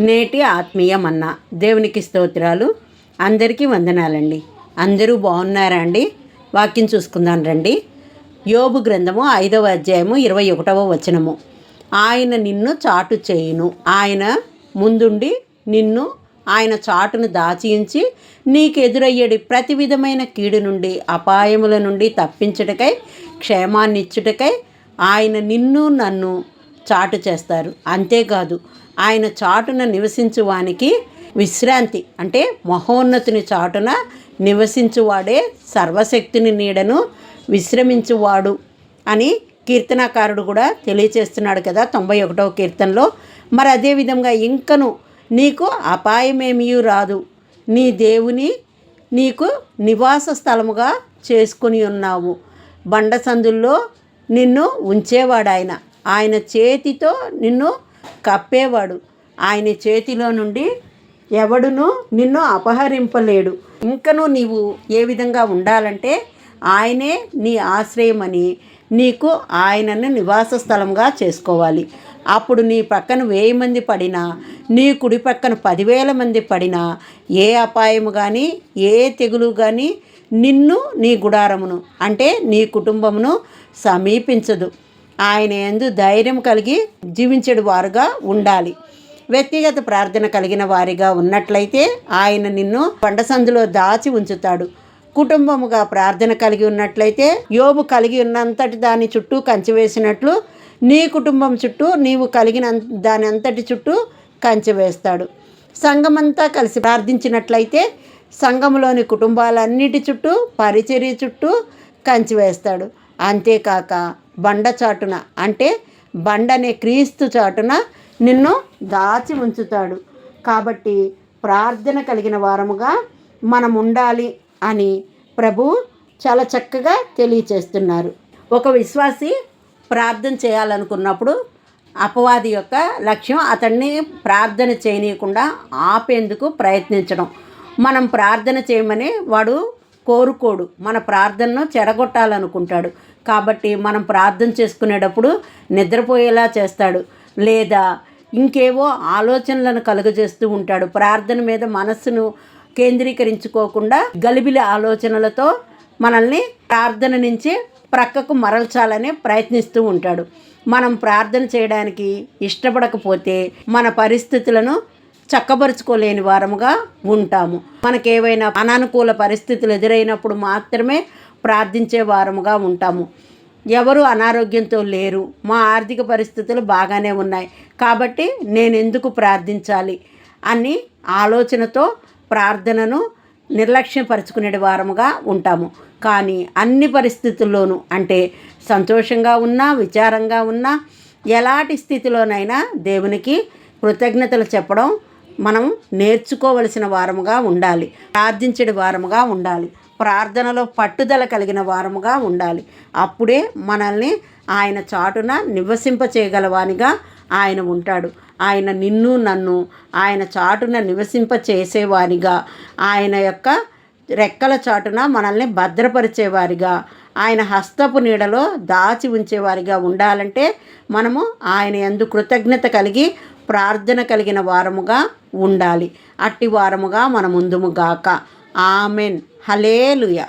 నేటి ఆత్మీయ మన్న దేవునికి స్తోత్రాలు. అందరికీ వందనాలండి. అందరూ బాగున్నారా అండి వాక్యం చూసుకుందాం రండి. యోబు గ్రంథము ఐదవ అధ్యాయము ఇరవై ఒకటవ వచనము. ఆయన నిన్ను చాటు చేయును. ఆయన ముందుండి నిన్ను ఆయన చాటును దాచించి నీకు ఎదురయ్యేది ప్రతి విధమైన కీడు నుండి అపాయముల నుండి తప్పించుటకై క్షేమాన్నిచ్చుటకై ఆయన నిన్ను నన్ను చాటు చేస్తారు. అంతేకాదు ఆయన చాటున నివసించువానికి విశ్రాంతి అంటే మహోన్నతుని చాటున నివసించువాడే సర్వశక్తిని నీడను విశ్రమించువాడు అని కీర్తనాకారుడు కూడా తెలియచేస్తున్నాడు కదా తొంభై ఒకటవ కీర్తనలో. మరి అదేవిధంగా ఇంకను నీకు అపాయమేమీ రాదు. నీ దేవుని నీకు నివాస స్థలముగా చేసుకుని ఉన్నావు. బండ సందుల్లో నిన్ను ఉంచేవాడు ఆయన చేతితో నిన్ను కప్పేవాడు. ఆయన చేతిలో నుండి ఎవడును నిన్ను అపహరింపలేడు. ఇంకను నీవు ఏ విధంగా ఉండాలంటే ఆయనే నీ ఆశ్రయమని నీకు ఆయనను నివాస స్థలంగా చేసుకోవాలి. అప్పుడు నీ పక్కన వెయ్యి మంది పడినా నీ కుడి పక్కన పదివేల మంది పడినా ఏ అపాయము కానీ ఏ తెగులు కానీ నిన్ను నీ గుడారమును అంటే నీ కుటుంబమును సమీపించదు. ఆయన ఎందు ధైర్యం కలిగి జీవించడు వారుగా ఉండాలి. వ్యక్తిగత ప్రార్థన కలిగిన వారిగా ఉన్నట్లయితే ఆయన నిన్ను పండసందులో దాచి ఉంచుతాడు. కుటుంబముగా ప్రార్థన కలిగి ఉన్నట్లయితే యోబు కలిగి ఉన్నంతటి దాని చుట్టూ కంచి వేసినట్లు నీ కుటుంబం చుట్టూ నీవు కలిగిన దాని అంతటి చుట్టూ కంచె వేస్తాడు. సంఘమంతా కలిసి ప్రార్థించినట్లయితే సంఘంలోని కుటుంబాలన్నిటి చుట్టూ పరిచర్య చుట్టూ కంచి వేస్తాడు. అంతేకాక బండ చాటున అంటే బండనే క్రీస్తు చాటున నిన్ను దాచి ఉంచుతాడు. కాబట్టి ప్రార్థన కలిగిన వారముగా మనం ఉండాలి అని ప్రభు చాలా చక్కగా తెలియచేస్తున్నారు. ఒక విశ్వాసి ప్రార్థన చేయాలనుకున్నప్పుడు అపవాది యొక్క లక్ష్యం అతన్ని ప్రార్థన చేయనీయకుండా ఆపేందుకు ప్రయత్నించడం. మనం ప్రార్థన చేయమని వాడు కోరుకోడు. మన ప్రార్థనను చెడగొట్టాలనుకుంటాడు. కాబట్టి మనం ప్రార్థన చేసుకునేటప్పుడు నిద్రపోయేలా చేస్తాడు. లేదా ఇంకేవో ఆలోచనలను కలుగజేస్తూ ఉంటాడు. ప్రార్థన మీద మనస్సును కేంద్రీకరించుకోకుండా గలిబిలి ఆలోచనలతో మనల్ని ప్రార్థన నుంచి ప్రక్కకు మరల్చాలని ప్రయత్నిస్తూ ఉంటాడు. మనం ప్రార్థన చేయడానికి ఇష్టపడకపోతే మన పరిస్థితులను చక్కబరుచుకోలేని వారముగా ఉంటాము. మనకేవైనా అనానుకూల పరిస్థితులు ఎదురైనప్పుడు మాత్రమే ప్రార్థించే వారముగా ఉంటాము. ఎవరు అనారోగ్యంతో లేరు. మా ఆర్థిక పరిస్థితులు బాగానే ఉన్నాయి. కాబట్టి నేను ఎందుకు ప్రార్థించాలి అని ఆలోచనతో ప్రార్థనను నిర్లక్ష్యపరుచుకునే వారముగా ఉంటాము. కానీ అన్ని పరిస్థితుల్లోనూ అంటే సంతోషంగా ఉన్నా విచారంగా ఉన్నా ఎలాంటి స్థితిలోనైనా దేవునికి కృతజ్ఞతలు చెప్పడం మనం నేర్చుకోవలసిన వారముగా ఉండాలి. ప్రార్థించడి వారముగా ఉండాలి. ప్రార్థనలో పట్టుదల కలిగిన వారముగా ఉండాలి. అప్పుడే మనల్ని ఆయన చాటున నివసింప చేయగలవానిగా ఆయన ఉంటాడు. ఆయన నిన్ను నన్ను ఆయన చాటున నివసింప చేసేవానిగా ఆయన యొక్క రెక్కల చాటున మనల్ని భద్రపరిచేవారిగా ఆయన హస్తపు నీడలో దాచి ఉంచేవారిగా ఉండాలంటే మనము ఆయన ఎందు కృతజ్ఞత కలిగి ప్రార్థన కలిగిన వారముగా ఉండాలి. అట్టి వారముగా మన ముందుము గాక. ఆమెన్. హలేలుయ